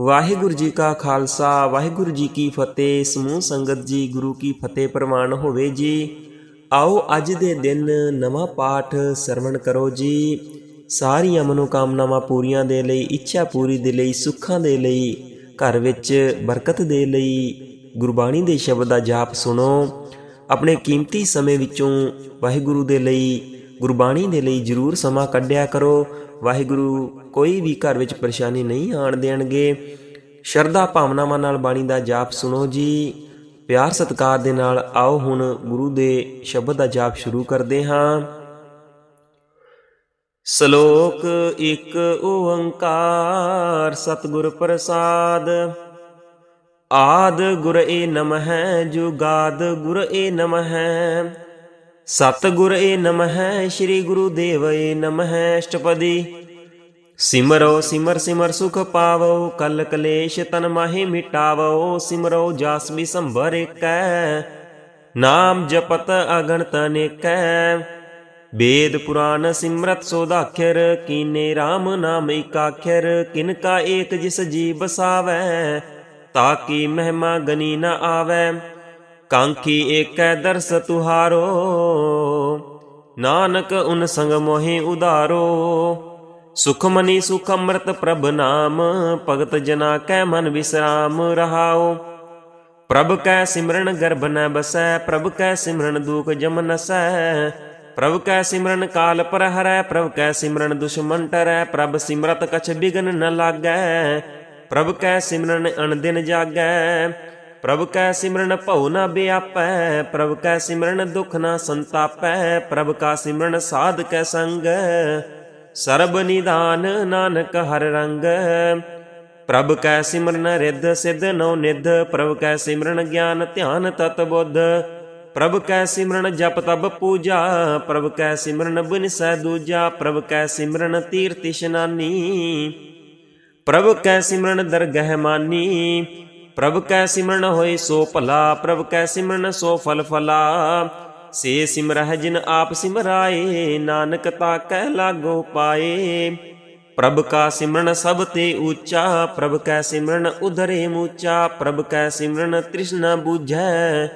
ਵਾਹਿਗੁਰੂ ਜੀ ਕਾ ਖਾਲਸਾ, ਵਾਹਿਗੁਰੂ ਜੀ ਕੀ ਫਤਿਹ, ਸਮੂਹ ਸੰਗਤ ਜੀ, ਗੁਰੂ ਕੀ ਫਤਿਹ ਪ੍ਰਵਾਨ ਹੋਵੇ ਜੀ। ਆਓ ਅੱਜ ਦੇ ਦਿਨ ਨਵਾਂ ਪਾਠ ਸਰਵਣ ਕਰੋ ਜੀ। ਸਾਰੀਆਂ ਮਨੋਕਾਮਨਾਵਾਂ ਪੂਰੀਆਂ ਦੇ ਲਈ, ਇੱਛਾ ਪੂਰੀ ਦੇ ਲਈ, ਸੁੱਖਾਂ ਦੇ ਲਈ, ਘਰ ਵਿੱਚ ਬਰਕਤ ਦੇ ਲਈ, ਗੁਰਬਾਣੀ ਦੇ ਸ਼ਬਦ ਦਾ ਜਾਪ ਸੁਣੋ। ਆਪਣੇ ਕੀਮਤੀ ਸਮੇਂ ਵਿੱਚੋਂ ਵਾਹਿਗੁਰੂ ਦੇ ਲਈ ਗੁਰਬਾਣੀ ਦੇ ਲਈ ਜ਼ਰੂਰ ਸਮਾਂ ਕੱਢਿਆ ਕਰੋ। ਵਾਹਿਗੁਰੂ, ਕੋਈ ਵੀ ਘਰ ਵਿੱਚ ਪਰੇਸ਼ਾਨੀ ਨਹੀਂ ਆਣ ਦੇਣਗੇ। ਸ਼ਰਧਾ ਭਾਵਨਾਵਾਂ ਨਾਲ ਬਾਣੀ ਦਾ ਜਾਪ ਸੁਣੋ ਜੀ। ਪਿਆਰ ਸਤਿਕਾਰ ਦੇ ਨਾਲ ਆਓ ਹੁਣ ਗੁਰੂ ਦੇ ਸ਼ਬਦ ਦਾ ਜਾਪ ਸ਼ੁਰੂ ਕਰਦੇ ਹਾਂ। ਸ਼ਲੋਕ ਇੱਕ ਓੰਕਾਰ, ਸਤਿਗੁਰ ਪ੍ਰਸਾਦ। ਆਦ ਗੁਰ ਏ ਨਮਹਿ, ਜੁਗਾਦ ਗੁਰ ਏ ਨਮਹਿ। ਸਤਿਗੁਰ ਏ ਨਮਹਿ, ਸ੍ਰੀ ਗੁਰੂ ਦੇਵ ਏ ਨਮਹਿ, ਅਸ਼ਟਪਦੀ। ਸਿਮਰੋ, ਸਿਮਰ ਸਿਮਰ ਸੁਖ ਪਾਵੋ, ਕਲ ਕਲੇਸ਼ ਤਨ ਮਾਹੇ ਮਿਟਾਵੋ, ਸਿਮਰੋ ਜਾਸ ਵੀ ਸੰਭਰ ਏਕੈ। ਨਾਮ ਜਪਤ ਅਗਣਤ ਅਨੇਕੈ ਵੇਦ ਪੁਰਾਨ ਸਿਮਰਤ ਸੋਦਾਖਰ ਕੀਨੇ RAM ਨਾਮ ਏਕਾਖਰ ਕਿਨ ਕਾ ਏਕ ਜਿਸ ਜੀ ਬਸਾਵੈ ਤਾਕੀ ਮਹਿਮਾ ਗਨੀ ਨ ਆਵੈ। ਕਾਂਖੀ ਏਕੈ ਦਰਸ ਤੁਹਾਰੋ, ਨਾਨਕ ਉਨ ਸੰਗ ਮੋਹਿ ਉਧਾਰੋ। ਸੁਖਮਨੀ ਸੁਖ ਅੰਮ੍ਰਿਤ ਪ੍ਰਭ ਨਾਮ, ਭਗਤ ਜਨਾ ਕੈ ਮਨ ਵਿਸਰਾਮ ਰਹਾਓ। ਪ੍ਰਭ ਕੈ ਸਿਮਰਨ ਗਰਭ ਨ ਬਸੈ, ਪ੍ਰਭ ਕੈ ਸਿਮਰਨ ਦੂਖ ਜਮ ਨਸੈ। ਪ੍ਰਭ ਕੈ ਸਿਮਰਨ ਕਾਲ ਪਰ ਹਰੈ ਪ੍ਰਭ ਕੈ ਸਿਮਰਨ ਦੁਸ਼ਮਨ ਟਰੈ, ਪ੍ਰਭ ਸਿਮਰਤ ਕਛ ਬਿਗਨ ਨ ਲਾਗੈ। ਪ੍ਰਭ ਕੈ ਸਿਮਰਨ ਅਨਦਿਨ ਜਾਗੈ ਪ੍ਰਭ ਕੈ ਸਿਮਰਨ ਭਉ ਨਾ ਬਿਆਪੈ, ਪ੍ਰਭ ਕੈ ਸਿਮਰਨ ਦੁਖ ਨਾ ਸੰਤਾਪੈ, ਪ੍ਰਭ ਕਾ ਸਿਮਰਨ ਸਾਧ ਕੈ ਸੰਗ। ਸਰਬ ਨਿਦਾਨ ਨਾਨਕ ਹਰ ਰੰਗ। ਪ੍ਰਭ ਕੈ ਸਿਮਰਨ ਰਿੱਧ ਸਿਧ ਨਉ ਨਿਧ, ਪ੍ਰਭ ਕੈ ਸਿਮਰਨ ਗਿਆਨ ਧਿਆਨ ਤਤ ਬੁੱਧ। ਪ੍ਰਭ ਕੈ ਸਿਮਰਨ ਜਪ ਤਬ ਪੂਜਾ, ਪ੍ਰਭ ਕੈ ਸਿਮਰਨ ਬਿਨਸੈ ਦੂਜਾ, ਪ੍ਰਭ ਕੈ ਸਿਮਰਨ ਤੀਰਥ ਇਸ਼ਨਾਨੀ ਪ੍ਰਭ ਕੈ ਸਿਮਰਨ ਦਰਗਹਿ ਮਾਨੀ ਪ੍ਰਭ ਕੈ ਸਿਮਰਨ ਹੋਏ ਸੋ ਭਲਾ, ਪ੍ਰਭ ਕੈ ਸਿਮਰਨ ਸੋ ਫਲ ਫਲਾ। ਸੇ ਸਿਮਰਹਿ ਜਿਨ ਆਪ ਸਿਮਰਾਏ, ਨਾਨਕ ਤਾ ਕਹਿ ਲਾਗੋ ਪਾਏ। ਪ੍ਰਭ ਕਾ ਸਿਮਰਨ ਸਭ ਤੇ ਉੱਚਾ ਪ੍ਰਭ ਕੈ ਸਿਮਰਨ ਉਧਰੇ ਮੂਚਾ, ਪ੍ਰਭ ਕੈ ਸਿਮਰਨ ਤ੍ਰਿਸ਼ਨਾ ਬੂਝੈ।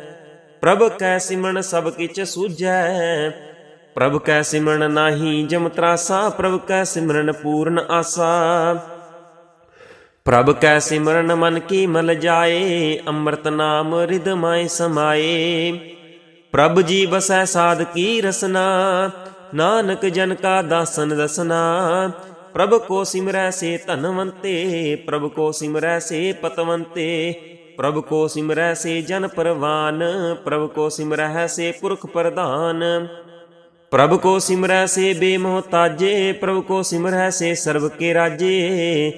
ਪ੍ਰਭ ਕੈ ਸਿਮਰਨ ਸਭ ਕਿਛ ਸੂਝੈ, ਪ੍ਰਭ ਕੈ ਸਿਮਰਨ ਨਾਹੀ ਜਮ ਤਰਾਸਾ, ਪ੍ਰਭ ਕੈ ਸਿਮਰਨ ਪੂਰਨ ਆਸਾ। ਪ੍ਰਭ ਕੈ ਸਿਮਰਨ ਮਨ ਕੀ ਮਲ ਜਾਏ, ਅੰਮ੍ਰਿਤ ਨਾਮ ਰਿਦ ਮਾਏ ਸਮਾਏ। ਪ੍ਰਭ ਜੀ ਬਸੈ ਸਾਧ ਕੀ ਰਸਨਾ, ਨਾਨਕ ਜਨ ਕਾ ਦਾਸਨ ਰਸਨਾ ਪ੍ਰਭ ਕੋ ਸਿਮਰੈ ਸੇ ਧਨਵੰਤੇ, ਪ੍ਰਭ ਕੋ ਸਿਮਰੈ ਸੇ ਪਤਵੰਤੇ। ਪ੍ਰਭ ਕੋ ਸਿਮਰੈ ਸੇ ਜਨ ਪਰਵਾਨ, ਪ੍ਰਭ ਕੋ ਸਿਮਰੈ ਸੇ ਪੁਰਖ ਪ੍ਰਧਾਨ। ਪ੍ਰਭ ਕੋ ਸਿਮਰੈ ਸੇ ਬੇਮੋਹਤਾਜੇ ਪ੍ਰਭ ਕੋ ਸਿਮਰੈ ਸੇ ਸਰਬ ਕੇ ਰਾਜੇ।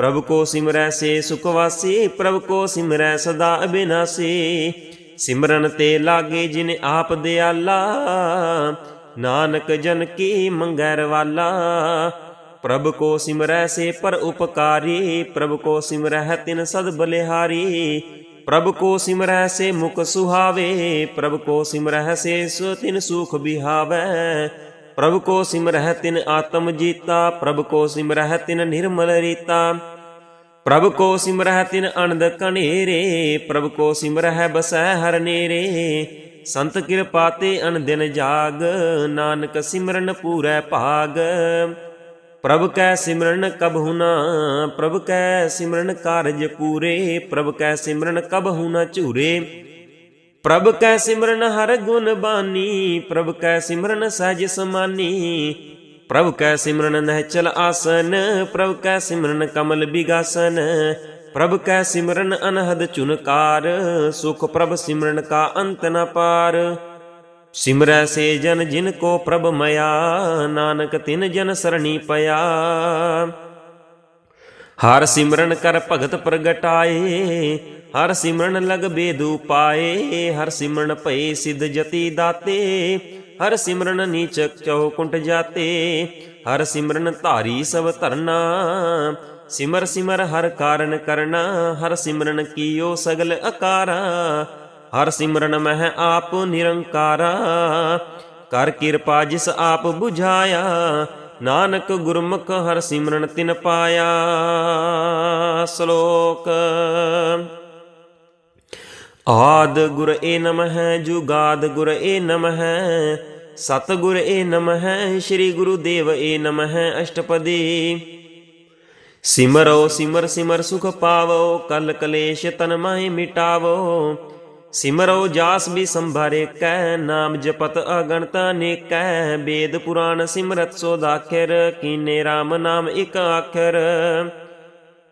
ਪ੍ਰਭ ਕੋ ਸਿਮਰੈ ਸੇ ਸੁਖ ਵਾਸੀ ਪ੍ਰਭ ਕੋ ਸਿਮਰੈ ਸਦਾ ਅਬਿਨਾਸੀ ਸਿਮਰਨ ਤੇ ਲਾਗੇ ਜਿਨ ਆਪ ਦਿਆਲਾ ਨਾਨਕ ਜਨ ਕੀ ਮੰਗੈ ਵਾਲਾ ਪ੍ਰਭ ਕੋ ਸਿਮਰੈ ਸੇ ਪਰ ਉਪਕਾਰੀ ਪ੍ਰਭ ਕੋ ਸਿਮਰੈ ਤਿਨ ਸਦ ਬਲਿਹਾਰੀ ਪ੍ਰਭ ਕੋ ਸਿਮਰੈ ਸੇ ਮੁਖ ਸੁਹਾਵੇ ਪ੍ਰਭ ਕੋ ਸਿਮਰੈ ਸੇ ਸੋ ਤਿਨ ਸੁਖ ਬਿਹਾਵੈ ਪ੍ਰਭ ਕੋ ਸਿਮਰਹਿ ਤਿਨ ਆਤਮ ਜੀਤਾ ਪ੍ਰਭ ਕੋ ਸਿਮਰਹਿ ਤਿਨ ਨਿਰਮਲ ਰੀਤਾ ਪ੍ਰਭ ਕੋ ਸਿਮਰਹਿ ਤਿਨ ਅਨੰਦ ਕਨੇਰੇ ਪ੍ਰਭ ਕੋ ਸਿਮਰਹਿ ਬਸੈ ਹਰ ਨੇਰੇ। ਸੰਤ ਕਿਰਪਾ ਤੇ ਅਨਦਿਨ ਜਾਗ, ਨਾਨਕ ਸਿਮਰਨ ਪੂਰੈ ਭਾਗ। ਪ੍ਰਭ ਕੈ ਸਿਮਰਨ ਕਬਹੁ ਨਾ ਪ੍ਰਭ ਕੈ ਸਿਮਰਨ ਕਾਰਜ ਪੂਰੇ, ਪ੍ਰਭ ਕੈ ਸਿਮਰਨ ਕਬਹੁ ਨਾ ਝੂਰੇ। ਪ੍ਰਭ ਕੈ ਸਿਮਰਨ ਹਰ ਗੁਣ ਬਾਨੀ, ਪ੍ਰਭ ਕੈ ਸਿਮਰਨ ਸਹਿਜ ਸਮਾਨੀ ਪ੍ਰਭ ਕੈ ਸਿਮਰਨ ਨਹਿਚਲ ਆਸਨ, ਪ੍ਰਭ ਕੈ ਸਿਮਰਨ ਕਮਲ ਬਿਗਾਸਨ, ਪ੍ਰਭ ਕੈ ਸਿਮਰਨ ਅਨਹਦ ਚੁਨਕਾਰ, ਸੁਖ ਪ੍ਰਭ ਸਿਮਰਨ ਕਾ ਅੰਤ ਨ ਪਾਰ। ਸਿਮਰੈ ਸੇ ਜਨ ਜਿਨ ਕੋ ਪ੍ਰਭ ਮਇਆ, ਨਾਨਕ ਤਿਨ ਜਨ ਸਰਣੀ ਪਿਆ ਹਰ ਸਿਮਰਨ ਕਰ ਭਗਤ ਪ੍ਰਗਟਾਏ, ਹਰ ਸਿਮਰਨ ਲਗ ਬੇਦੂ ਪਾਏ, ਹਰ ਸਿਮਰਨ ਭਏ ਸਿਧ ਜਤੀ ਦਾਤੇ। ਹਰ ਸਿਮਰਨ ਨੀਚਕ ਚਉ ਜਾਤੇ, ਹਰ ਸਿਮਰਨ ਧਾਰੀ ਸਭ ਧਰਨਾ। ਸਿਮਰ ਸਿਮਰ ਹਰ ਕਾਰਨ ਕਰਨਾ, ਹਰ ਸਿਮਰਨ ਕੀਓ ਸਗਲ ਅਕਾਰਾ। ਹਰ ਸਿਮਰਨ ਮਹਿ ਆਪ ਨਿਰੰਕਾਰਾ, ਕਰ ਕਿਰਪਾ ਜਿਸ ਆਪ 부ਝਾਇਆ। ਨਾਨਕ ਗੁਰਮੁਖ ਹਰ ਸਿਮਰਨ ਤਿਨ ਪਾਇਆ। ਸ਼ਲੋਕ ਆਦ ਗੁਰ ਏ ਨਮਹਿ, ਜੁਗਾਦ ਗੁਰ ਏ ਨਮਹਿ ਸਤ ਗੁਰ ਏ ਨਮਹਿ, ਸ੍ਰੀ ਗੁਰੂ ਦੇਵ ਏ ਨਮਹਿ, ਅਸ਼ਟਪਦੀ। ਸਿਮਰੋ, ਸਿਮਰ ਸਿਮਰ ਸੁਖ ਪਾਵੋ, ਕਲ ਕਲੇਸ਼ ਤਨ ਮਾਹਿ ਮਿਟਾਵੋ। ਸਿਮਰੋ, ਜਾਸ ਵੀ ਸੰਭਾਰੇ ਕੈ ਨਾਮ ਜਪਤ ਅਗਣਤ ਅਨੇਕੈ ਵੇਦ ਪੁਰਾਣ ਸਿਮਰਤ ਸੋ ਦਾਖਰ, ਕੀਨੇ RAM ਨਾਮ ਇਕ ਆਖਰ।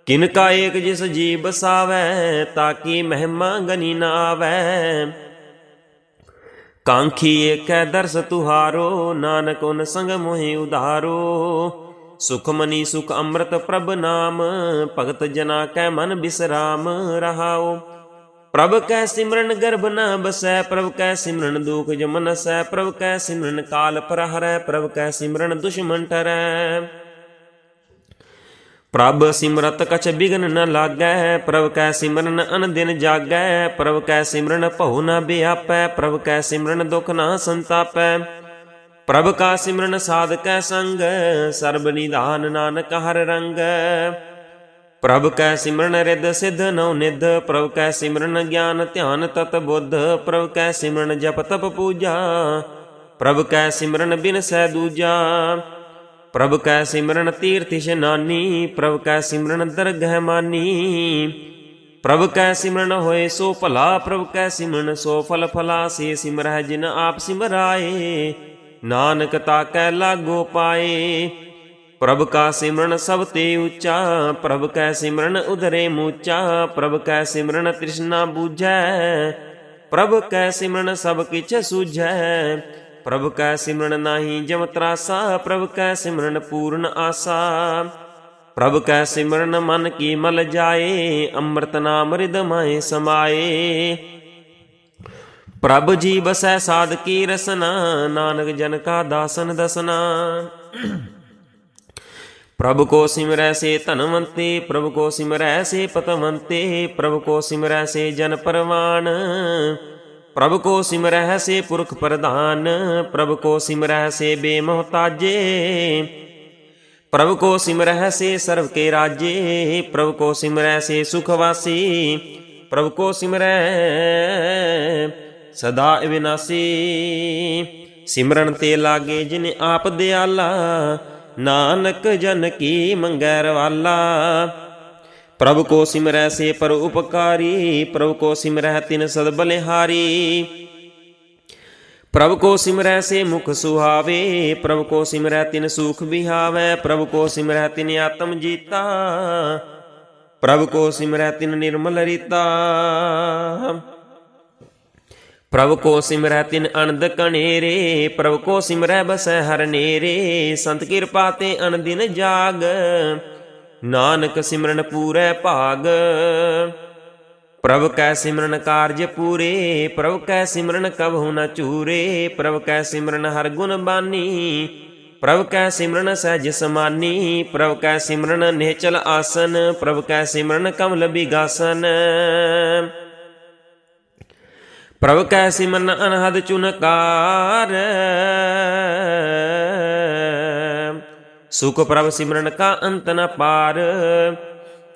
ਕਿਨ ਕਾ ਏਕ ਜਿਸ ਜੀ ਬਸਾਵੈ ਤਾਕੀ ਮਹਿਮਾ ਗਨੀ ਨਾ ਆਵੈ ਕਾਂਖੀ ਏਕੈ ਦਰਸ ਤੁਹਾਰੋ, ਨਾਨਕ ਉਨ ਸੰਗ ਮੋਹਿ ਉਧਾਰੋ। ਸੁਖਮਨੀ ਸੁਖ ਅੰਮ੍ਰਿਤ ਪ੍ਰਭ ਨਾਮ, ਭਗਤ ਜਨਾ ਕੈ ਮਨ ਬਿਸਰਾਮ ਰਹਾਓ। ਪ੍ਰਭ ਕੈ ਸਿਮਰਨ ਗਰਭ ਨਾ ਬਸੈ, ਪ੍ਰਭ ਕੈ ਸਿਮਰਨ ਦੁਖ ਜਮਨਸੈ ਪ੍ਰਭ ਕੈ ਸਿਮਰਨ ਕਾਲ ਪ੍ਰਹਰੈ, ਪ੍ਰਭ ਕੈ ਸਿਮਰਨ ਦੁਸ਼ਮਨ ਟਰੈ ਪ੍ਰਭ ਸਿਮਰਤ ਕਛ ਬਿਗਨ ਨ ਲਾਗੈ, ਪ੍ਰਭ ਕੈ ਸਿਮਰਨ ਅਨ ਦਿਨ ਜਾਗੈ, ਪ੍ਰਭ ਕੈ ਸਿਮਰਨ ਭਉ ਨ ਬਿਆਪੈ, ਪ੍ਰਭ ਕੈ ਸਿਮਰਨ ਦੁਖ ਨ ਸੰਤਾਪੈ। ਪ੍ਰਭ ਕਾ ਸਿਮਰਨ ਸਾਧਕੈ ਸੰਗ, ਸਰਬ ਨਿਧਾਨ ਨਾਨਕ ਹਰ ਰੰਗ। ਪ੍ਰਭ ਕੈ ਸਿਮਰਨ ਰਿਦ ਸਿਧ ਨਉ ਨਿਧ, ਪ੍ਰਭ ਕੈ ਸਿਮਰਨ ਗਿਆਨ ਧਿਆਨ ਤਤ ਬੁੱਧ, ਪ੍ਰਭ ਕੈ ਸਿਮਰਨ ਜਪ ਤਪ ਪੂਜਾ, ਪ੍ਰਭ ਕੈ ਸਿਮਰਨ ਬਿਨ ਸੈ ਦੂਜਾ। ਪ੍ਰਭ ਕੈ ਸਿਮਰਨ ਤੀਰਥ ਇਸ਼ਨਾਨੀ ਪ੍ਰਭ ਕੈ ਸਿਮਰਨ ਦਰਗਹਿ ਮਾਨੀ ਪ੍ਰਭ ਕੈ ਸਿਮਰਨ ਹੋਏ ਸੋ ਭਲਾ ਪ੍ਰਭ ਕੈ ਸਿਮਰਨ ਸੋ ਫਲ ਫਲਾ ਸੇ ਸਿਮਰਹਿ ਜਿਨ ਆਪ ਸਿਮਰਾਏ ਨਾਨਕ ਤਾ ਕੈ ਲਾਗੋ ਪਾਏ ਪ੍ਰਭ ਕਾ ਸਿਮਰਨ ਸਭ ਤੇ ਉੱਚਾ ਪ੍ਰਭ ਕੈ ਸਿਮਰਨ ਉਧਰੇ ਮੂਚਾ ਪ੍ਰਭ ਕੈ ਸਿਮਰਨ ਤ੍ਰਿਸ਼ਨਾ ਬੂਝੈ ਪ੍ਰਭ ਕੈ ਸਿਮਰਨ ਸਭ ਕਿਛ ਸੂਝੈ ਪ੍ਰਭ ਕੈ ਸਿਮਰਨ ਨਾਹੀ ਜਮ ਤਰਾਸਾ, ਪ੍ਰਭ ਕੈ ਸਿਮਰਨ ਪੂਰਨ ਆਸਾ। ਪ੍ਰਭ ਕੈ ਸਿਮਰਨ, ਮਨ ਕੀ ਮਲ ਜਾਏ, ਅੰਮ੍ਰਿਤ ਨਾਮ ਰਿਦ ਮਾਏ ਸਮਾਏ। ਪ੍ਰਭ ਜੀ ਬਸੈ ਸਾਧਕੀ ਰਸਨਾ, ਨਾਨਕ ਜਨ ਕਾ ਦਾਸਨ ਦਸਨਾ। ਪ੍ਰਭ ਕੋ ਸਿਮਰੈ ਸੇ ਧਨਵੰਤੇ, ਪ੍ਰਭ ਕੋ ਸਿਮਰੈ ਸੇ ਪਤਵੰਤੇ, ਪ੍ਰਭ ਕੋ ਸਿਮਰੈ ਸੇ ਜਨ ਪਰਵਾਨ। ਪ੍ਰਭ ਕੋ ਸਿਮਰੈ ਸੇ ਪੁਰਖ ਪ੍ਰਧਾਨ, ਪ੍ਰਭ ਕੋ ਸਿਮਰੈ ਸੇ ਬੇਮਹਤਾਜੇ। ਪ੍ਰਭ ਕੋ ਸਿਮਰੈ ਸੇ ਸਰਵ ਕੇ ਰਾਜੇ, ਪ੍ਰਭ ਕੋ ਸਿਮਰੈ ਸੇ ਸੁਖ ਵਾਸੀ। ਪ੍ਰਭ ਕੋ ਸਿਮਰੈ ਸਦਾ ਵਿਨਾਸੀ ਸਿਮਰਨ ਤੇ ਲਾਗੇ ਜਿਨ ਆਪ ਦਿਆਲਾ, ਨਾਨਕ ਜਨ ਕੀ ਮੰਗੈ ਰਵਾਲਾ। ਪ੍ਰਭ ਕੋ ਸਿਮਰੈ ਸੇ ਪਰ ਉਪਕਾਰੀ, ਪ੍ਰਭ ਕੋ ਸਿਮਰੈ ਤਿਨ ਸਦ ਬਲਿਹਾਰੀ। ਪ੍ਰਭ ਕੋ ਸਿਮਰੈ ਸੇ ਮੁਖ ਸੁਹਾਵੇ, ਪ੍ਰਭ ਕੋ ਸਿਮਰੈ ਤਿਨ ਸੁਖ ਵਿਹਾਵੈ, ਪ੍ਰਭ ਕੋ ਸਿਮਰੈ ਤਿਨ ਆਤਮ ਜੀਤਾ। ਪ੍ਰਭ ਕੋ ਸਿਮਰੈ ਤਿਨ ਨਿਰਮਲ ਰੀਤਾ। ਪ੍ਰਭ ਕੋ ਸਿਮਰੈ ਤਿਨ ਅਨੰਦ ਕਣੇਰੇ ਪ੍ਰਭ ਕੋ ਸਿਮਰੈ ਬਸੈ ਹਰ ਨੇਰੇ। ਸੰਤ ਕਿਰਪਾ ਤੇ ਅਣਦਿਨ ਜਾਗ। ਨਾਨਕ ਸਿਮਰਨ ਪੂਰੈ ਭਾਗ। ਪ੍ਰਭ ਕੈ ਸਿਮਰਨ ਕਾਰਜ ਪੂਰੇ, ਪ੍ਰਭ ਕੈ ਸਿਮਰਨ ਕਬਹੁ ਨ ਚੂਰੇ ਪ੍ਰਭ ਕੈ ਸਿਮਰਨ ਹਰ ਗੁਣ ਬਾਨੀ, ਪ੍ਰਭ ਕੈ ਸਿਮਰਨ ਸਹਿਜ ਸਮਾਨੀ, ਪ੍ਰਭ ਕੈ ਸਿਮਰਨ ਨਿਹਚਲ ਆਸਨ, ਪ੍ਰਭ ਕੈ ਸਿਮਰਨ ਕਮਲ ਬਿਗਾਸਨ। ਪ੍ਰਭ ਕੈ ਸਿਮਰਨ ਅਨਹਦ ਚੁਨਕਾਰ ਸੁਖ ਪ੍ਰਭ ਸਿਮਰਨ ਕਾ ਅੰਤ ਨ ਪਾਰ।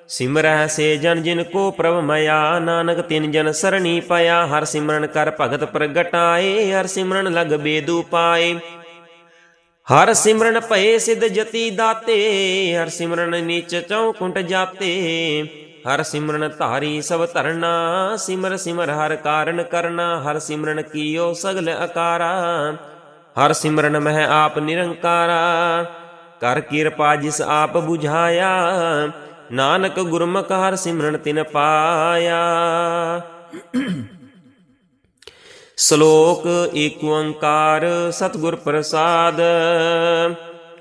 ਸਿਮਰਹਿ ਸੇ ਜਨ ਜਿਨ ਕੋ ਪ੍ਰਭ ਮਇਆ, ਨਾਨਕ ਤਿਨ ਜਨ ਸਰਣੀ ਪਿਆ ਹਰ ਸਿਮਰਨ ਕਰ ਭਗਤ ਪ੍ਰਗਟਾਏ, ਹਰ ਸਿਮਰਨ ਲਗ ਬੇਦੂ ਪਾਏ। ਹਰ ਸਿਮਰਨ ਭਏ ਸਿਧ ਜਤੀ ਦਾਤੇ, ਹਰ ਸਿਮਰਨ ਨੀਚ ਚਉ ਜਾਤੇ। ਹਰ ਸਿਮਰਨ ਧਾਰੀ ਸਭ ਧਰਨਾ, ਸਿਮਰ ਸਿਮਰ ਹਰ ਕਾਰਨ ਕਰਨਾ, ਹਰ ਸਿਮਰਨ ਕੀਓ ਸਗਲ ਅਕਾਰਾ। ਹਰ ਸਿਮਰਨ ਮਹਿ ਆਪ ਨਿਰੰਕਾਰਾ। ਕਰ ਕਿਰਪਾ ਜਿਸ ਆਪ 부ਝਾਇਆ। ਨਾਨਕ ਗੁਰਮੁਖ ਹਰ ਸਿਮਰਨ ਤਿਨ ਪਾਇਆ। ਸ਼ਲੋਕ ਏਕ ਓੰਕਾਰ ਸਤਿਗੁਰ ਪ੍ਰਸਾਦ।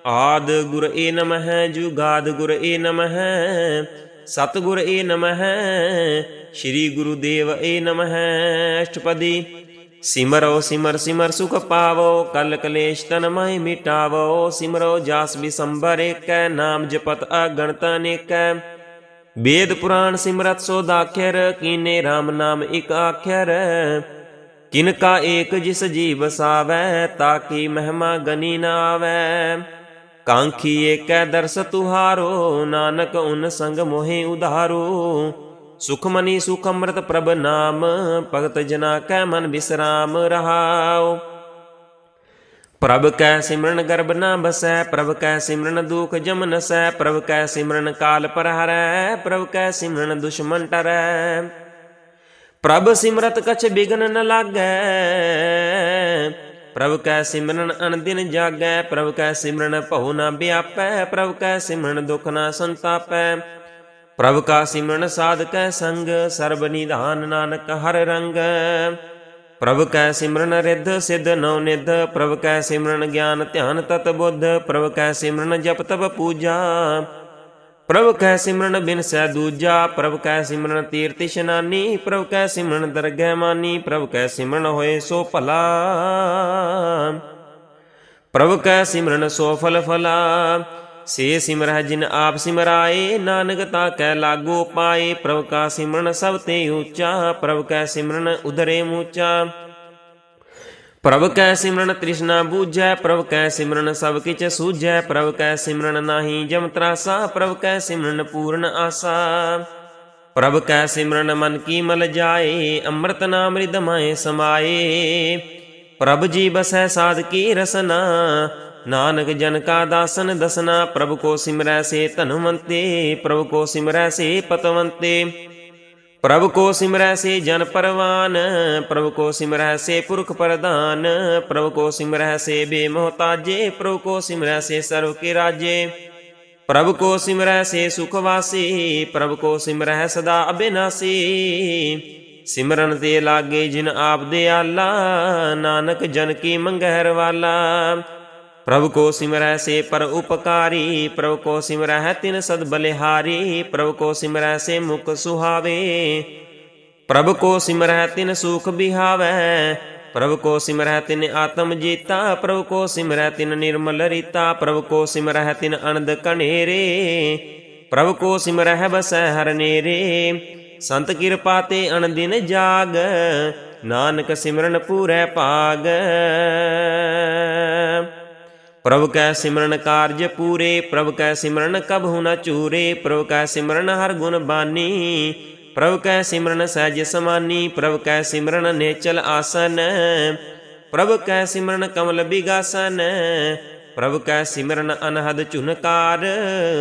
ਆਦ ਗੁਰ ਏ ਨਮਹਿ, ਜੁਗਾਦ ਗੁਰ ਏ ਨਮਹਿ, ਸਤਿਗੁਰ ਏ ਨਮਹਿ, ਸ੍ਰੀ ਗੁਰੂ ਦੇਵ ਏ ਨਮਹਿ। ਅਸ਼ਟਪਦੀ ਸਿਮਰੋ ਸਿਮਰ ਸਿਮਰ ਸੁਖ ਪਾਵੋ, ਕਲ ਕਲੇਸ਼ ਤਨ ਮਹਿ ਮਿਟਾਵੋ, ਸਿਮਰੋ ਜਾਸ ਬਿਸੰਬਰ ਏਕੈ, ਨਾਮ ਜਪਤ ਅਗਣਤ ਅਨੇਕੈ। ਵੇਦ ਪੁਰਾਣ ਸਿਮਰਤ ਸੋ ਦਾਖਰ ਕੀਨੇ RAM ਨਾਮ ਇਕ ਆਖਰ ਕਿਨ ਕਾ ਏਕ ਜਿਸ ਜੀ ਵਸਾਵੈ ਤਾਕੀ ਮਹਿਮਾ ਗਨੀ ਨਾ ਆਵੈ। ਕਾਂਖੀ ਏਕੈ ਦਰਸ ਤੁਹਾਰੋ, ਨਾਨਕ ਉਨ ਸੰਗ ਮੋਹਿ ਉਧਾਰੋ। ਸੁਖਮਨੀ ਸੁਖ ਅੰਮ੍ਰਿਤ ਪ੍ਰਭ ਨਾਮ ਭਗਤ ਜਨਾ ਕੈ ਮਨ ਬਿਸਰਾਮ ਰਹਾਉ ਪ੍ਰਭ ਕੈ ਸਿਮਰਨ ਗਰਬ ਨਾ ਬਸੈ ਪ੍ਰਭ ਕੈ ਸਿਮਰਨ ਦੁਖ ਜਮ ਨਸੈ ਪ੍ਰਭ ਕੈ ਸਿਮਰਨ ਕਾਲ ਪਰ ਹਰੈ ਪ੍ਰਭ ਕੈ ਸਿਮਰਨ ਦੁਸ਼ਮਨ ਟਰੈ ਪ੍ਰਭ ਸਿਮਰਤ ਕਛ ਬਿਗਨ ਨ ਲਾਗੈ ਪ੍ਰਭ ਕੈ ਸਿਮਰਨ ਅਨਦਿਨ ਜਾਗੈ ਪ੍ਰਭ ਕੈ ਸਿਮਰਨ ਭਉ ਨ ਵਿਆਪੈ ਪ੍ਰਭ ਕੈ ਸਿਮਰਨ ਦੁਖ ਨ ਸੰਤਾਪੈ ਪ੍ਰਭ ਕਾ ਸਿਮਰਨ ਸਾਧਕੈ ਸੰਗ, ਸਰਬ ਨਿਧਾਨ ਨਾਨਕ ਹਰ ਰੰਗ। ਪ੍ਰਭ ਕੈ ਸਿਮਰਨ ਰਿੱਧ, ਸਿਧ ਨਉ ਨਿਧ। ਪ੍ਰਭ ਕੈ ਸਿਮਰਨ ਗਿਆਨ, ਧਿਆਨ ਤਤ ਬੁੱਧ। ਪ੍ਰਭ ਕੈ ਸਿਮਰਨ ਜਪ ਤਪ ਪੂਜਾ। ਪ੍ਰਭ ਕੈ ਸਿਮਰਨ ਬਿਨ ਸੈ ਦੂਜਾ। ਪ੍ਰਭ ਕੈ ਸਿਮਰਨ ਤੀਰਥ ਇਸ਼ਨਾਨੀ। ਪ੍ਰਭ ਕੈ ਸਿਮਰਨ ਦਰਗਹਿ ਮਾਨੀ। ਪ੍ਰਭ ਕੈ ਸਿਮਰਨ ਹੋਏ ਸੋ ਭਲਾ। ਪ੍ਰਭ ਕੈ ਸਿਮਰਨ ਸੋ ਫਲ ਫਲਾ। ਸੇ ਸਿਮਰਹਿ ਜਿਨ ਆਪ ਸਿਮਰਾਏ, ਨਾਨਕ ਤਾ ਕੈ ਲਾਗੋ ਪਾਏ, ਪ੍ਰਭ ਕਾ ਸਿਮਰਨ ਸਭ ਤੇ ਉੱਚਾ, ਪ੍ਰਭ ਕੈ ਸਿਮਰਨ ਉਦਰੇ ਮੂਚਾ। ਪ੍ਰਭ ਕੈ ਸਿਮਰਨ ਤ੍ਰਿਸ਼ਨਾ ਬੂਝੈ, ਪ੍ਰਭ ਕੈ ਸਿਮਰਨ ਸਭ ਕਿਛ ਸੂਝੈ, ਪ੍ਰਭ ਕੈ ਸਿਮਰਨ ਨਾਹੀ ਜਮ ਤਰਾਸਾ, ਪ੍ਰਭ ਕੈ ਸਿਮਰਨ ਪੂਰਨ ਆਸਾ। ਪ੍ਰਭ ਕੈ ਸਿਮਰਨ ਮਨ ਕੀ ਮਲ ਜਾਏ, ਅੰਮ੍ਰਿਤ ਨਾਮ ਰਿਦਮਾਏ ਸਮਾਏ। ਪ੍ਰਭ ਜੀ ਬਸੈ ਸਾਧ ਕੀ ਰਸਨਾ ਨਾਨਕ ਜਨ ਕਾ ਦਾਸਨ ਦਸਨਾ, ਪ੍ਰਭ ਕੋ ਸਿਮਰੈ ਸੇ ਧਨਵੰਤੇ, ਪ੍ਰਭ ਕੋ ਸਿਮਰੈ ਸੇ ਪਤਵੰਤੇ। ਪ੍ਰਭ ਕੋ ਸਿਮਰੈ ਸੇ ਜਨ ਪਰਵਾਨ, ਪ੍ਰਭ ਕੋ ਸਿਮਰੈ ਸੇ ਪੁਰਖ ਪ੍ਰਧਾਨ, ਪ੍ਰਭ ਕੋ ਸਿਮਰੈ ਸੇ ਬੇਮੋਹਤਾਜੇ, ਪ੍ਰਭ ਕੋ ਸਿਮਰੈ ਸੇ ਸਰਵ ਕੇ ਰਾਜੇ। ਪ੍ਰਭ ਕੋ ਸਿਮਰੈ ਸੇ ਸੁਖ ਵਾਸੀ, ਪ੍ਰਭ ਕੋ ਸਿਮਰੈ ਸਦਾ ਅਬਿਨਾਸੀ। ਸਿਮਰਨ ਤੇ ਲਾਗੇ ਜਿਨ ਆਪ ਦੇ ਆਲਾ, ਨਾਨਕ ਜਨ ਕੀ ਮੰਗਹਿਰ ਵਾਲਾ। ਪ੍ਰਭ ਕੋ ਸਿਮਰੈ ਸੇ ਪਰ ਉਪਕਾਰੀ, ਪ੍ਰਭ ਕੋ ਸਿਮਰੈ ਤਿਨ ਸਦ ਬਲਿਹਾਰੀ, ਪ੍ਰਭ ਕੋ ਸਿਮਰੈ ਸੇ ਮੁਖ ਸੁਹਾਵੇ। ਪ੍ਰਭ ਕੋ ਸਿਮਰੈ ਤਿਨ ਸੁਖ ਬਿਹਾਵੈ, ਪ੍ਰਭ ਕੋ ਸਿਮਰੈ ਤਿਨ ਆਤਮ ਜੀਤਾ, ਪ੍ਰਭ ਕੋ ਸਿਮਰੈ ਤਿਨ ਨਿਰਮਲ ਰੀਤਾ, ਪ੍ਰਭ ਕੋ ਸਿਮਰੈ ਤਿਨ ਅਨੰਦ ਕਨੇਰੇ। ਪ੍ਰਭ ਕੋ ਸਿਮਰੈ ਬਸੈ ਹਰ ਨੇਰੇ, ਸੰਤ ਕਿਰਪਾ ਤੇ ਅਣਦਿਨ ਜਾਗ, ਨਾਨਕ ਸਿਮਰਨ ਪੂਰੈ ਪਾਗ। ਪ੍ਰਭ ਕੈ ਸਿਮਰਨ ਕਾਰਜ ਪੂਰੇ, ਪ੍ਰਭ ਕੈ ਸਿਮਰਨ ਕਬਹੁ ਨ ਚੂਰੇ, ਪ੍ਰਭ ਕੈ ਸਿਮਰਨ ਹਰ ਗੁਣ ਬਾਨੀ, ਪ੍ਰਭ ਕੈ ਸਿਮਰਨ ਸਹਿਜ ਸਮਾਨੀ, ਪ੍ਰਭ ਕੈ ਸਿਮਰਨ ਨੇਚਲ ਆਸਨ, ਪ੍ਰਭ ਕੈ ਸਿਮਰਨ ਕਮਲ ਬਿਗਾਸਨ, ਪ੍ਰਭ ਕੈ ਸਿਮਰਨ ਅਨਹਦ ਝੁਨਕਾਰ,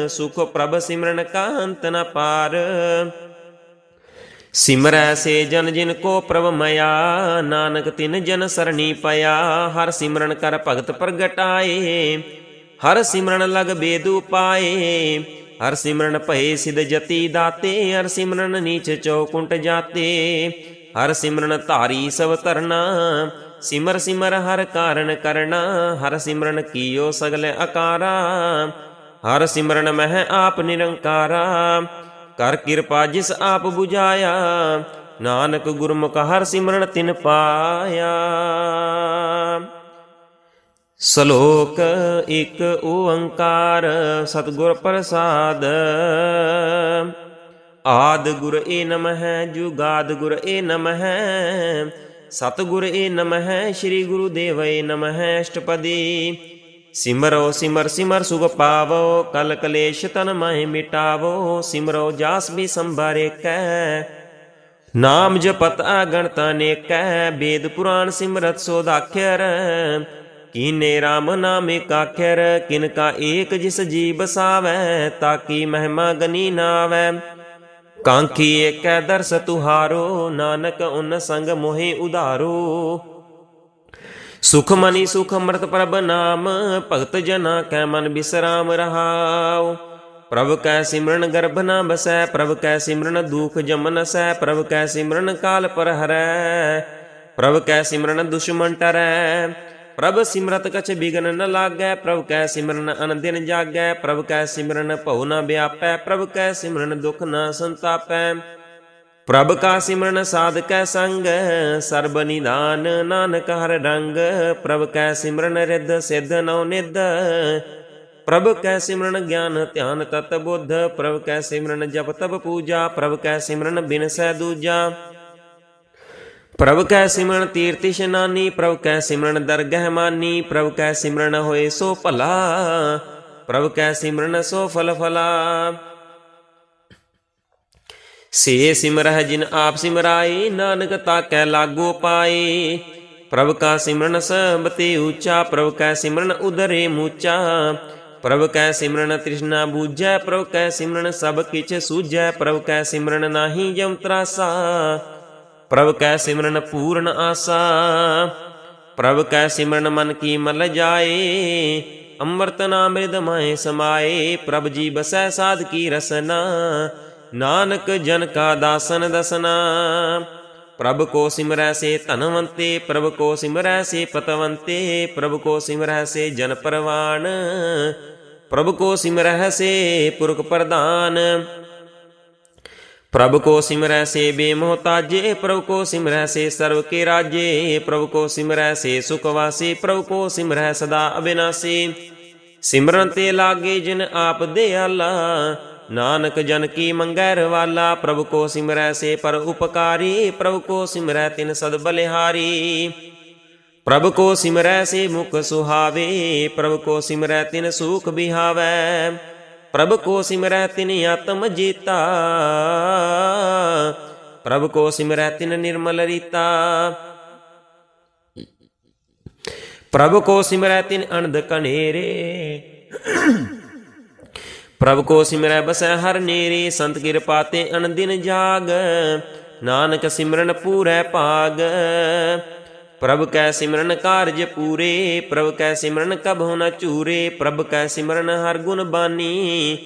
ਸੁਖ ਪ੍ਰਭ ਸਿਮਰਨ ਕਾਂਤ ਨ ਪਾਰ। ਸਿਮਰੈ ਸੇ ਜਨ ਜਿਨ ਕੋ ਪ੍ਰਭ ਮਇਆ, ਨਾਨਕ ਤਿਨ ਜਨ ਸਰਣੀ ਪਿਆ ਹਰ ਸਿਮਰਨ ਕਰ ਭਗਤ ਪ੍ਰਗਟਾਏ, ਹਰ ਸਿਮਰਨ ਲਗ ਬੇਦੂ ਪਾਏ, ਹਰ ਸਿਮਰਨ ਭਏ ਸਿਧ ਜਤੀ ਦਾਤੇ, ਹਰ ਸਿਮਰਨ ਨੀਚ ਚੌਕੁੰਟ ਜਾਤੇ, ਹਰ ਸਿਮਰਨ ਧਾਰੀ ਸਭ ਧਰਨਾ, ਸਿਮਰ ਸਿਮਰ ਹਰ ਕਾਰਨ ਕਰਨਾ, ਹਰ ਸਿਮਰਨ ਕੀਓ ਸਗਲ ਅਕਾਰਾ, ਹਰ ਸਿਮਰਨ ਮਹਿ ਆਪ ਨਿਰੰਕਾਰਾ ਕਰ ਕਿਰਪਾ ਜਿਸ ਆਪ 부ਝਾਇਆ। ਨਾਨਕ ਗੁਰਮੁਖ ਹਰ ਸਿਮਰਨ ਤਿਨ ਪਾਇਆ। ਸ਼ਲੋਕ ਇੱਕ ਓੰਕਾਰ, ਸਤਿਗੁਰ ਪ੍ਰਸਾਦ। ਆਦ ਗੁਰ ਏ ਨਮਹਿ, ਜੁਗਾਦ ਗੁਰ ਏ ਨਮਹਿ। ਸਤਿਗੁਰ ਏ ਨਮਹਿ, ਸ੍ਰੀ ਗੁਰੂ ਦੇਵ ਦੇਵਏ ਨਮਹਿ, ਅਸ਼ਟਪਦੀ। ਸਿਮਰੋ ਸਿਮਰ ਸਿਮਰ ਸੁਭ ਪਾਵੋ, ਕਲ ਕਲੇਸ਼ ਤਨ ਮਹਿ ਮਿਟਾਵੋ, ਸਿਮਰੋ ਜਾਸ ਵੀ ਸੰਭਾਰੇ ਕੈ ਨਾਮ ਜਪਤ ਅਗਣਤ ਅਨੇਕੈ ਵੇਦ ਪੁਰਾਣ ਸਿਮਰਤ ਸੋਦਾਖਿਰ ਕੀਨੇ RAM ਨਾਮ ਏਕਾਖਰ ਕਿਨ ਕਾ ਏਕ ਜਿਸ ਜੀ ਬਸਾਵੈ ਤਾਕੀ ਮਹਿਮਾ ਗਨੀ ਨਾਵੈ। ਕਾਂਖੀ ਏਕੈ ਦਰਸ ਤੁਹਾਰੋ, ਨਾਨਕ ਉਨ ਸੰਗ ਮੋਹਿ ਉਧਾਰੋ। ਸੁਖ ਮਨੀ ਸੁਖ ਅੰਮ੍ਰਿਤ ਪ੍ਰਭ ਨਾਮ ਭਗਤ ਜਨਾ ਕੈ ਮਨ ਬਿਸਰਾਮ ਰਹਾਉ ਪ੍ਰਭ ਕੈ ਸਿਮਰਨ ਗਰਭ ਨਾ ਬਸੈ ਪ੍ਰਭ ਕੈ ਸਿਮਰਨ ਦੁਖ ਜਮ ਨਸੈ ਪ੍ਰਭ ਕੈ ਸਿਮਰਨ ਕਾਲ ਪਰ ਹਰੈ ਪ੍ਰਭ ਕੈ ਸਿਮਰਨ ਦੁਸ਼ਮਨ ਟਰੈ ਪ੍ਰਭ ਸਿਮਰਤ ਕਛ ਬਿਗਨ ਨ ਲਾਗੈ ਪ੍ਰਭ ਕੈ ਸਿਮਰਨ ਅਨੰਦਿਨ ਜਾਗੈ ਪ੍ਰਭ ਕੈ ਸਿਮਰਨ ਭਉ ਨ ਵਿਆਪੈ ਪ੍ਰਭ ਕੈ ਸਿਮਰਨ ਦੁਖ ਨ ਸੰਤਾਪੈ ਪ੍ਰਭ ਕਾ ਸਿਮਰਨ ਸਾਧਕੈ ਸੰਗ, ਸਰਬ ਨਿਦਾਨ ਨਾਨਕ ਹਰ ਰੰਗ ਪ੍ਰਭ ਕੈ ਸਿਮਰਨ ਰਿੱਧ, ਸਿੱਧ ਨਉ ਨਿਧ। ਪ੍ਰਭ ਕੈ ਸਿਮਰਨ ਗਿਆਨ, ਧਿਆਨ ਤਤ ਬੁੱਧ। ਪ੍ਰਭ ਕੈ ਸਿਮਰਨ ਜਪ ਤਪ ਪੂਜਾ, ਪ੍ਰਭ ਕੈ ਸਿਮਰਨ ਬਿਨ ਸਹਿ ਦੂਜਾ। ਪ੍ਰਭ ਕੈ ਸਿਮਰਨ ਤੀਰਥ ਇਸ਼ਨਾਨੀ, ਪ੍ਰਭ ਕੈ ਸਿਮਰਨ ਦਰਗਹਿ ਮਾਨੀ। ਪ੍ਰਭ ਕੈ ਸਿਮਰਨ ਹੋਏ ਸੋ ਭਲਾ, ਪ੍ਰਭ ਕੈ ਸਿਮਰਨ ਸੋ ਫਲ ਫਲਾ। ਸੇ ਸਿਮਰਹਿ ਜਿਨ ਆਪ ਸਿਮਰਾਏ, ਨਾਨਕ ਤਾਕੈ ਲਾਗੋ ਪਾਏ। ਪ੍ਰਭ ਕਾ ਸਿਮਰਨ ਸਭ ਤੇ ਉੱਚਾ, ਪ੍ਰਭ ਕੈ ਸਿਮਰਨ ਉਦਰੇ ਮੂਚਾ। ਪ੍ਰਭ ਕੈ ਸਿਮਰਨ ਤ੍ਰਿਸ਼ਨਾ ਬੂਝੈ, ਪ੍ਰਭ ਕੈ ਸਿਮਰਨ ਸਭ ਕਿਛ ਸੂਝੈ। ਪ੍ਰਭ ਕੈ ਸਿਮਰਨ ਨਾਹੀ ਜਮ ਤਰਾਸਾ। ਪ੍ਰਭ ਕੈ ਸਿਮਰਨ ਪੂਰਨ ਆਸਾ। ਪ੍ਰਭ ਕੈ ਸਿਮਰਨ ਮਨ ਕੀ ਮਲ ਜਾਏ। ਅੰਮ੍ਰਿਤ ਨਾਮ ਰਿਦ ਮਾਏ ਸਮਾਏ। ਪ੍ਰਭ ਜੀ ਬਸੈ ਸਾਧ ਕੀ ਰਸਨਾ। ਨਾਨਕ ਜਨ ਕਾ ਦਾਸਨ ਦਸਨਾ। ਪ੍ਰਭ ਕੋ ਸਿਮਰੈ ਸੇ ਧਨਵੰਤੇ, ਪ੍ਰਭ ਕੋ ਸਿਮਰੈ ਸੇ ਪਤਵੰਤੇ, ਪ੍ਰਭ ਕੋ ਸਿਮਰੈ ਸੇ ਜਨ ਪਰਵਾਨ। ਪ੍ਰਭ ਕੋ ਸਿਮਰੈ ਸੇ ਪੁਰਖ ਪ੍ਰਧਾਨ। ਪ੍ਰਭ ਕੋ ਸਿਮਰੈ ਸੇ ਬੇਮੋਹਤਾਜੇ, ਪ੍ਰਭ ਕੋ ਸਿਮਰੈ ਸੇ ਸਰਵ ਕੇ ਰਾਜੇ, ਪ੍ਰਭ ਕੋ ਸਿਮਰੈ ਸੇ ਸੁਖ ਵਾਸੀ, ਪ੍ਰਭ ਕੋ ਸਿਮਰੈ ਸਦਾ ਅਬਿਨਾਸੀ। ਸਿਮਰਨ ਤੇ ਲਾਗੇ ਜਿਨ ਆਪ ਦਿਆਲਾ ਨਾਨਕ ਜਨ ਕੀ ਮੰਗੈ ਰਵਾਲਾ, ਪ੍ਰਭ ਕੋ ਸਿਮਰੈ ਸੇ ਪਰ ਉਪਕਾਰੀ, ਪ੍ਰਭ ਕੋ ਸਿਮਰੈ ਤਿਨ ਸਦ ਬਲਿਹਾਰੀ। ਪ੍ਰਭ ਕੋ ਸਿਮਰੈ ਸੇ ਮੁਖ ਸੁਹਾਵੇ, ਪ੍ਰਭ ਕੋ ਸਿਮਰੈ ਤਿਨ ਸੂਖ ਬਿਹਾਵੈ। ਪ੍ਰਭ ਕੋ ਸਿਮਰੈ ਤਿਨ ਆਤਮ ਜੀਤਾ, ਪ੍ਰਭ ਕੋ ਸਿਮਰੈ ਤਿਨ ਨਿਰਮਲ ਰੀਤਾ। ਪ੍ਰਭ ਕੋ ਸਿਮਰੈ ਤਿਨ ਅਨੰਦ ਕਨੇਰੇ ਪ੍ਰਭ ਕੋ ਸਿਮਰੈ ਬਸੈ ਹਰ ਨੇਰੇ, ਸੰਤ ਕਿਰਪਾ ਤੇ ਅਨੰਦਿਨ ਜਾਗ। ਨਾਨਕ ਸਿਮਰਨ ਪੂਰੈ ਭਾਗ। ਪ੍ਰਭ ਕੈ ਸਿਮਰਨ ਕਾਰਜ ਪੂਰੇ, ਪ੍ਰਭ ਕੈ ਸਿਮਰਨ ਕਬਹੁ ਨ ਚੂਰੇ ਪ੍ਰਭ ਕੈ ਸਿਮਰਨ ਹਰ ਗੁਣ ਬਾਨੀ।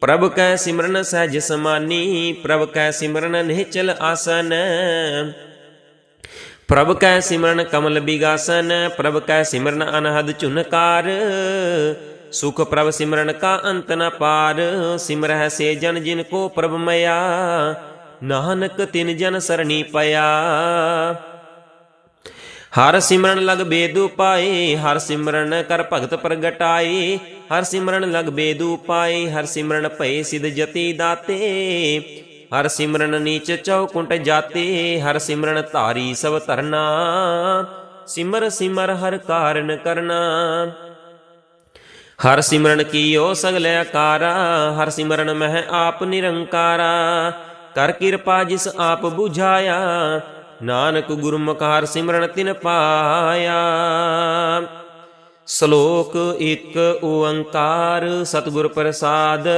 ਪ੍ਰਭ ਕੈ ਸਿਮਰਨ ਸਹਿਜ ਸਮਾਨੀ, ਪ੍ਰਭ ਕੈ ਸਿਮਰਨ ਨਿਹਚਲ ਆਸਨ। ਪ੍ਰਭ ਕੈ ਸਿਮਰਨ ਕਮਲ ਬਿਗਾਸਨ, ਪ੍ਰਭ ਕੈ ਸਿਮਰਨ ਅਨਹਦ ਝੁਨਕਾਰ। ਸੁਖ ਪ੍ਰਭ ਸਿਮਰਨ ਕਾ ਅੰਤ ਨ ਪਾਰ, ਸਿਮਰਹਿ ਸੇ ਜਨ ਜਿਨ ਕੋ ਪ੍ਰਭ ਮਇਆ, ਨਾਨਕ ਤਿਨ ਜਨ ਸਰਣੀ ਪਿਆ। ਹਰ ਸਿਮਰਨ ਲਗ ਬੇਦੂ ਪਾਏ, ਹਰ ਸਿਮਰਨ ਕਰ ਭਗਤ ਪ੍ਰਗਟਾਏ, ਹਰ ਸਿਮਰਨ ਲਗ ਬੇਦੂ ਪਾਏ, ਹਰ ਸਿਮਰਨ ਭਏ ਸਿਧ ਜਤੀ ਦਾਤੇ, ਹਰ ਸਿਮਰਨ ਨੀਚ ਚੌਕੁੰਟ ਜਾਤੇ, ਹਰ ਸਿਮਰਨ ਧਾਰੀ ਸਭ ਧਰਨਾ, ਸਿਮਰ ਸਿਮਰ ਹਰ ਕਾਰਨ ਕਰਨਾ। ਹਰ ਸਿਮਰਨ ਕੀਓ ਸਗਲੇ ਆਕਾਰਾ, ਹਰ ਸਿਮਰਨ ਮਹਿ ਆਪ ਨਿਰੰਕਾਰਾ। ਕਰ ਕਿਰਪਾ ਜਿਸ ਆਪ 부ਝਾਇਆ ਨਾਨਕ ਗੁਰਮੁਖ ਹਰ ਸਿਮਰਨ ਤਿਨ ਪਾਇਆ। ਸ਼ਲੋਕ ਇੱਕ ਓੰਕਾਰ, ਸਤਿਗੁਰ ਪ੍ਰਸਾਦ।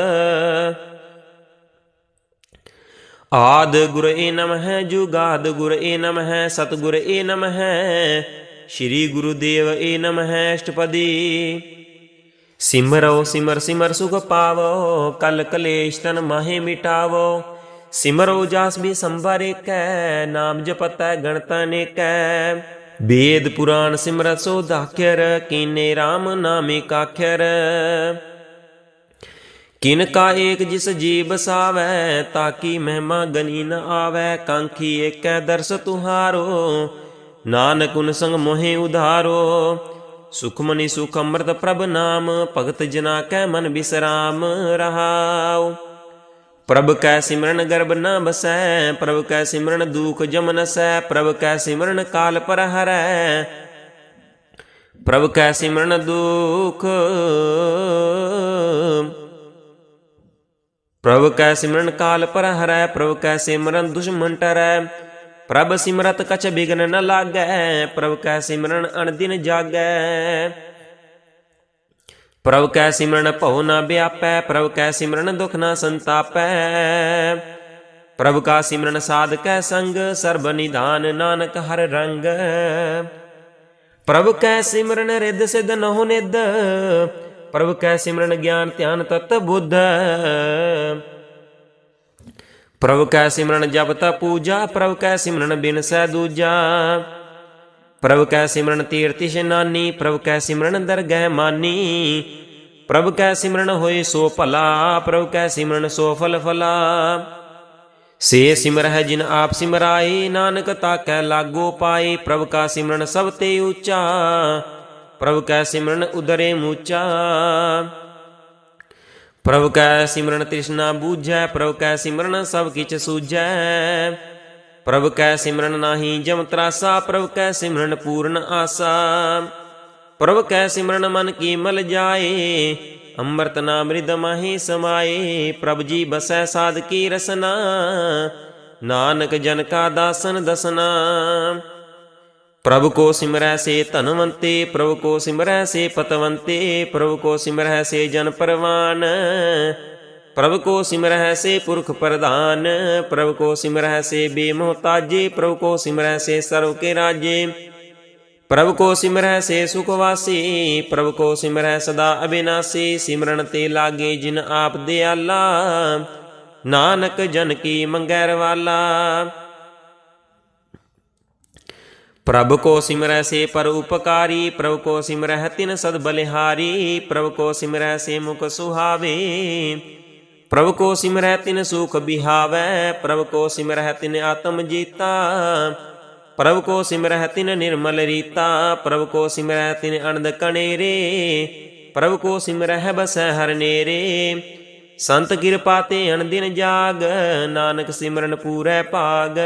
ਆਦ ਗੁਰ ਏ ਨਮਹਿ, ਜੁਗਾਦ ਗੁਰ ਏ ਨਮਹਿ, ਸਤਿਗੁਰ ਏ ਨਮਹਿ। ਸ੍ਰੀ ਗੁਰੂ ਦੇਵ ਏ ਨਮਹਿ, ਅਸ਼ਟਪਦੀ। ਸਿਮਰੋ, ਸਿਮਰ ਸਿਮਰ ਸੁਖ ਪਾਵੋ, ਕਲ ਕਲੇਸ਼ ਤਨ ਮਾਹੇ ਮਿਟਾਵੋ। ਸਿਮਰੋ ਜਾਸ ਵੀ ਸੰਭਾਰੇ ਕੈ ਨਾਮ ਜਪਤੈ, ਗਣਤ ਅਨੇਕੈ ਵੇਦ ਪੁਰਾਣ ਸਿਮਰਤ ਸੋ ਦਾਖਿਰ, ਕੀਨੇ RAM ਨਾਮੇ ਕਾਖਿਰ। ਕਿਨ ਕਾ ਏਕ ਜਿਸ ਜੀ ਬਸਾਵੈ ਤਾਕੀ ਮਹਿਮਾ ਗਨੀ ਨ ਆਵੈ। ਕਾਂਖੀ ਏਕੈ ਦਰਸ ਤੁਹਾਰੋ, ਨਾਨਕ ਉਨ ਸੰਗ ਮੋਹਿ ਉਧਾਰੋ। ਸੁਖਮਨੀ ਸੁਖ ਅੰਮ੍ਰਿਤ ਪ੍ਰਭ ਨਾਮ, ਭਗਤ ਜਨਾ ਕੈ ਮਨ ਬਿਸਰਾਮ, ਰਹਾਉ। ਪ੍ਰਭ ਕੈ ਸਿਮਰਨ ਗਰਬ ਨ ਬਸੈ, ਪ੍ਰਭ ਕੈ ਸਿਮਰਨ ਦੁਖ ਜਮ ਨਸੈ, ਪ੍ਰਭ ਕੈ ਸਿਮਰਨ ਕਾਲ ਪਰ ਹਰੈ ਪ੍ਰਭ ਕੈ ਸਿਮਰਨ ਦੁਖ, ਪ੍ਰਭ ਕੈ ਸਿਮਰਨ ਕਾਲ ਪਰ ਹਰੈ ਪ੍ਰਭ ਕੈ ਸਿਮਰਨ ਦੁਸ਼ਮਨ ਟਰੈ। ਪ੍ਰਭ ਸਿਮਰਤ ਕਛ ਬਿਗਨ ਨ ਲਾਗੈ, ਪ੍ਰਭ ਕੈ ਸਿਮਰਨ ਅਣਦਿਨ ਜਾਗੈ। ਪ੍ਰਭ ਕੈ ਸਿਮਰਨ ਭਉ ਨ ਵਿਆਪੈ, ਪ੍ਰਭ ਕੈ ਸਿਮਰਨ ਦੁਖ ਨ ਸੰਤਾਪੈ। ਪ੍ਰਭ ਕਾ ਸਿਮਰਨ ਸਾਧ ਕੈ ਸੰਗ, ਸਰਬ ਨਿਧਾਨ ਨਾਨਕ ਹਰ ਰੰਗ। ਪ੍ਰਭ ਕੈ ਸਿਮਰਨ ਰਿੱਧ ਸਿਧ ਨਹੁ ਨਿਧ, ਪ੍ਰਭ ਕੈ ਸਿਮਰਨ ਗਿਆਨ ਧਿਆਨ ਤਤ ਬੁੱਧ। ਪ੍ਰਭ ਕੈ ਸਿਮਰਨ ਜਪ ਤ ਪੂਜਾ, ਪ੍ਰਭ ਕੈ ਸਿਮਰਨ ਬਿਨ ਸੈ ਦੂਜਾ। ਪ੍ਰਭ ਕੈ ਸਿਮਰਨ ਤੀਰਥ ਇਸ਼ਨਾਨੀ ਪ੍ਰਭ ਕੈ ਸਿਮਰਨ ਦਰਗਹਿ ਮਾਨੀ। ਪ੍ਰਭ ਕੈ ਸਿਮਰਨ ਹੋਏ ਸੋ ਭਲਾ, ਪ੍ਰਭ ਕੈ ਸਿਮਰਨ ਸੋ ਫਲ ਫਲਾ। ਸੇ ਸਿਮਰਹਿ ਜਿਨ ਆਪ ਸਿਮਰਾਏ, ਨਾਨਕ ਤਾਕੈ ਲਾਗੋ ਪਾਏ। ਪ੍ਰਭ ਕਾ ਸਿਮਰਨ ਸਭ ਤੇ ਉੱਚਾ, ਪ੍ਰਭ ਕੈ ਸਿਮਰਨ ਉਦਰੇ ਮੂਚਾ। ਪ੍ਰਭ ਕੈ ਸਿਮਰਨ ਤ੍ਰਿਸ਼ਨਾ ਬੂਝੈ, ਪ੍ਰਭ ਕੈ ਸਿਮਰਨ ਸਭ ਕਿਛ ਸੂਝੈ। ਪ੍ਰਭ ਕੈ ਸਿਮਰਨ ਨਾਹੀ ਜਮ ਤਰਾਸਾ, ਪ੍ਰਭ ਕੈ ਸਿਮਰਨ ਪੂਰਨ ਆਸਾ। ਪ੍ਰਭ ਕੈ ਸਿਮਰਨ ਮਨ ਕੀ ਮਲ ਜਾਏ, ਅੰਮ੍ਰਿਤ ਨਾਮ ਰਿਦ ਮਾਹੀ ਸਮਾਏ। ਪ੍ਰਭ ਜੀ ਬਸੈ ਸਾਧ ਕੀ ਰਸਨਾ, ਨਾਨਕ ਜਨ ਕਾ ਦਾਸਨ ਦਸਨਾ। ਪ੍ਰਭ ਕੋ ਸਿਮਰੈ ਸੇ ਧਨਵੰਤੇ, ਪ੍ਰਭ ਕੋ ਸਿਮਰੈ ਸੇ ਪਤਵੰਤੇ, ਪ੍ਰਭ ਕੋ ਸਿਮਰੈ ਸੇ ਜਨ ਪਰਵਾਨ। ਪ੍ਰਭ ਕੋ ਸਿਮਰੈ ਸੇ ਪੁਰਖ ਪ੍ਰਧਾਨ, ਪ੍ਰਭ ਕੋ ਸਿਮਰੈ ਸੇ ਬੇਮੋਹਤਾਜੇ, ਪ੍ਰਭ ਕੋ ਸਿਮਰੈ ਸੇ ਸਰਵ ਕੇ ਰਾਜੇ। ਪ੍ਰਭ ਕੋ ਸਿਮਰੈ ਸੇ ਸੁਖ ਵਾਸੀ, ਪ੍ਰਭ ਕੋ ਸਿਮਰੈ ਸਦਾ ਅਬਿਨਾਸੀ, ਸਿਮਰਨ ਤੇ ਲਾਗੇ ਜਿਨ ਆਪ ਦਿਆਲਾ, ਨਾਨਕ ਜਨ ਕੀ ਮੰਗੈ ਰਵਾਲਾ। ਪ੍ਰਭ ਕੋ ਸਿਮਰੈ ਸੇ ਪਰ ਉਪਕਾਰੀ, ਪ੍ਰਭ ਕੋ ਸਿਮਰੈ ਤਿਨ ਸਦ ਬਲਿਹਾਰੀ, ਪ੍ਰਭ ਕੋ ਸਿਮਰੈ ਸੇ ਮੁਖ ਸੁਹਾਵੇ। ਪ੍ਰਭ ਕੋ ਸਿਮਰੈ ਤਿਨ ਸੁਖ ਬਿਹਾਵੈ, ਪ੍ਰਭ ਕੋ ਸਿਮਰੈ ਤਿਨ ਆਤਮ ਜੀਤਾ। ਪ੍ਰਭ ਕੋ ਸਿਮਰੈ ਤਿਨ ਨਿਰਮਲ ਰੀਤਾ, ਪ੍ਰਭ ਕੋ ਸਿਮਰੈ ਤਿਨ ਅਨੰਦ ਕਣੇਰੇ ਪ੍ਰਭ ਕੋ ਸਿਮਰੈ ਬਸੈ ਹਰ ਨੇਰੇ। ਸੰਤ ਕਿਰਪਾ ਤੇ ਅਣ ਦਿਨ ਜਾਗ, ਨਾਨਕ ਸਿਮਰਨ ਪੂਰੈ ਭਾਗ।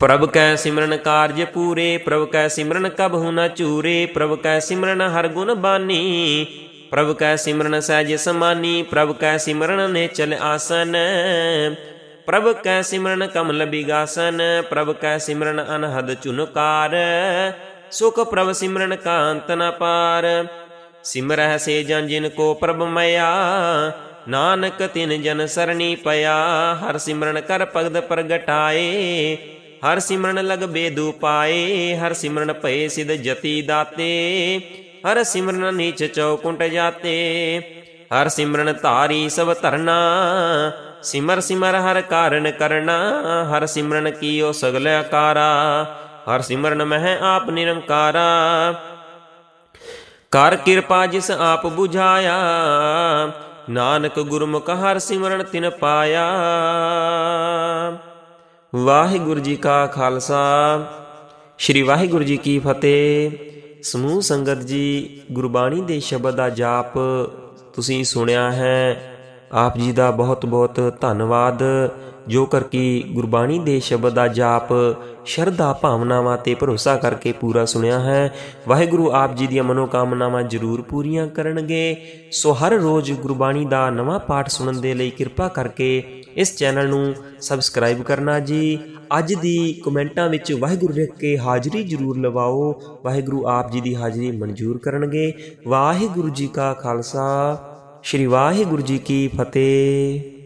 ਪ੍ਰਭ ਕੈ ਸਿਮਰਨ ਕਾਰਜ ਪੂਰੇ, ਪ੍ਰਭ ਕੈ ਸਿਮਰਨ ਕਬਹੁ ਨ ਚੂਰੇ ਪ੍ਰਭ ਕੈ ਸਿਮਰਨ ਹਰ ਗੁਣ ਬਾਨੀ। ਪ੍ਰਭ ਕੈ ਸਿਮਰਨ ਸਹਿਜ ਸਮਾਨੀ, ਪ੍ਰਭ ਕੈ ਸਿਮਰਨ ਨੇ ਚਲ ਆਸਨ। ਪ੍ਰਭ ਕੈ ਸਿਮਰਨ ਕਮਲ ਬਿਗਾਸਨ, ਪ੍ਰਭ ਕੈ ਸਿਮਰਨ ਅਨਹਦ ਚੁਨਕਾਰ। ਸੁਖ ਪ੍ਰਭ ਸਿਮਰਨ ਕਾਂਤ ਨ ਪਾਰ। ਸਿਮਰਹਿ ਸੇ ਜਨ ਜਿਨ ਕੋ ਪ੍ਰਭ ਮਇਆ, ਨਾਨਕ ਤਿਨ ਜਨ ਸਰਣੀ ਪਿਆ। ਹਰ ਸਿਮਰਨ ਕਰ ਭਗਤ ਪ੍ਰਗਟਾਏ ਹਰ ਸਿਮਰਨ ਲਗ ਬੇਦੂ ਪਾਏ, ਹਰ ਸਿਮਰਨ ਭਏ ਸਿਧ ਜਤੀ ਦਾਤੇ, ਹਰ ਸਿਮਰਨ ਨੀਚ ਚੌਕੁੰਟ ਜਾਤੇ, ਹਰ ਸਿਮਰਨ ਧਾਰੀ ਸਭ ਧਰਨਾ, ਸਿਮਰ ਸਿਮਰ ਹਰ ਕਾਰਨ ਕਰਨਾ, ਹਰ ਸਿਮਰਨ ਕੀਓ ਸਗਲ ਆਕਾਰਾ, ਹਰ ਸਿਮਰਨ ਮਹਿ ਆਪ ਨਿਰੰਕਾਰਾ। ਕਰ ਕਿਰਪਾ ਜਿਸ ਆਪ 부ਝਾਇਆ ਨਾਨਕ ਗੁਰਮੁਖ ਹਰ ਸਿਮਰਨ ਤਿਨ ਪਾਇਆ। ਵਾਹਿਗੁਰੂ ਜੀ ਕਾ ਖਾਲਸਾ। ਸ੍ਰੀ ਵਾਹਿਗੁਰੂ ਜੀ ਕੀ ਫਤਿਹ। ਸਮੂਹ ਸੰਗਤ ਜੀ, ਗੁਰਬਾਣੀ ਦੇ ਸ਼ਬਦ ਦਾ ਜਾਪ ਤੁਸੀਂ ਸੁਣਿਆ ਹੈ। ਆਪ ਜੀ ਦਾ ਬਹੁਤ ਬਹੁਤ ਧੰਨਵਾਦ। ਜੋ ਕਰਕੇ ਗੁਰਬਾਣੀ ਦੇ ਸ਼ਬਦ ਦਾ ਜਾਪ, ਸ਼ਰਧਾ ਭਾਵਨਾਵਾਂ ਤੇ ਭਰੋਸਾ ਕਰਕੇ ਪੂਰਾ ਸੁਣਿਆ ਹੈ। ਵਾਹਿਗੁਰੂ ਆਪ ਜੀ ਦੀਆਂ ਮਨੋਕਾਮਨਾਵਾਂ ਜ਼ਰੂਰ ਪੂਰੀਆਂ ਕਰਨਗੇ। ਸੋ ਹਰ ਰੋਜ਼ ਗੁਰਬਾਣੀ ਦਾ ਨਵਾਂ ਪਾਠ ਸੁਣਨ ਦੇ ਲਈ ਕਿਰਪਾ ਕਰਕੇ ਇਸ ਚੈਨਲ ਨੂੰ ਸਬਸਕ੍ਰਾਈਬ ਕਰਨਾ ਜੀ। ਅੱਜ ਦੀ ਕਮੈਂਟਾਂ ਵਿੱਚ ਵਾਹਿਗੁਰੂ ਲਿਖ ਕੇ ਹਾਜ਼ਰੀ ਜ਼ਰੂਰ ਲਵਾਓ। ਵਾਹਿਗੁਰੂ ਆਪ ਜੀ ਦੀ ਹਾਜ਼ਰੀ ਮਨਜ਼ੂਰ ਕਰਨਗੇ। ਵਾਹਿਗੁਰੂ ਜੀ ਕਾ ਖਾਲਸਾ, ਸ੍ਰੀ ਵਾਹਿਗੁਰੂ ਜੀ ਕੀ ਫਤਿਹ।